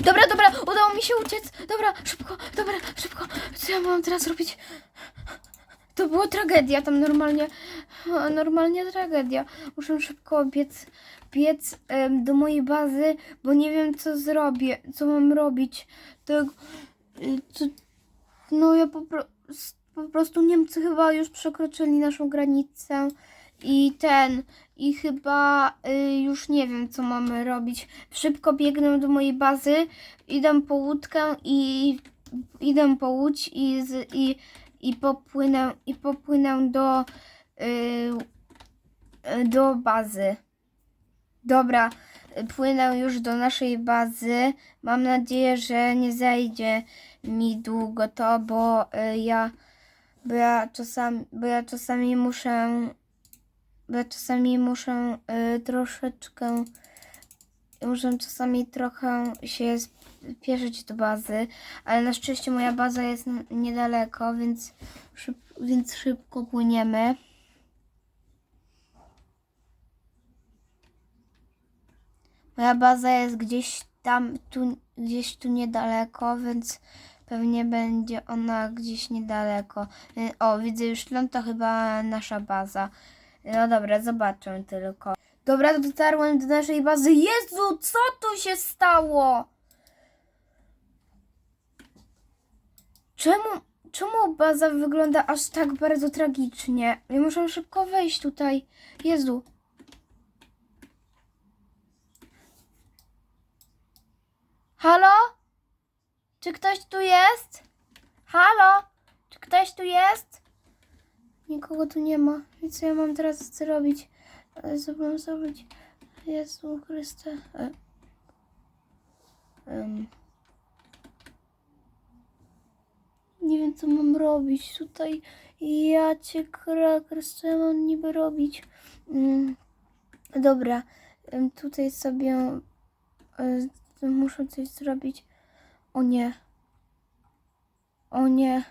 Dobra, dobra, udało mi się uciec. Dobra, szybko, dobra, szybko. Co ja mam teraz robić? To była tragedia tam normalnie. Normalnie tragedia. Muszę szybko biec, biec do mojej bazy, bo nie wiem co zrobię, co mam robić. To, y, to, no ja po, pro, po prostu Niemcy chyba już przekroczyli naszą granicę i ten, i chyba y, już nie wiem co mamy robić. Szybko biegnę do mojej bazy, idę po łódkę i idę po łódź i, z, i, i popłynę i popłynę do y, do bazy. Dobra, płynę już do naszej bazy. Mam nadzieję, że nie zajdzie mi długo to, bo y, ja bo ja czasami, bo ja czasami muszę bo czasami muszę y, troszeczkę muszę czasami trochę się spieszyć do bazy, ale na szczęście moja baza jest niedaleko, więc, szyb, więc szybko płyniemy. Moja baza jest gdzieś tam, tu, gdzieś tu niedaleko, więc pewnie będzie ona gdzieś niedaleko. Y, O, widzę już śląt, to chyba nasza baza. No dobra, zobaczę tylko. Dobra, dotarłem do naszej bazy. Jezu, co tu się stało? Czemu, czemu baza wygląda aż tak bardzo tragicznie? Ja muszę szybko wejść tutaj. Jezu. Halo? Czy ktoś tu jest? Halo? Czy ktoś tu jest? Nikogo tu nie ma. I co ja mam teraz zrobić? Co mam zrobić? Jezu Chryste. E. Em. Nie wiem, co mam robić tutaj. Ja cię kraker, co ja mam niby robić? Mm. Dobra, em, tutaj sobie e, muszę coś zrobić. O nie. O nie.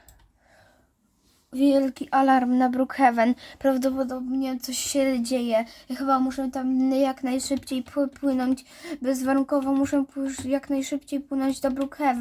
Wielki alarm na Brookhaven. Prawdopodobnie coś się dzieje. Ja chyba muszę tam jak najszybciej pły- płynąć. Bezwarunkowo muszę jak najszybciej płynąć do Brookhaven.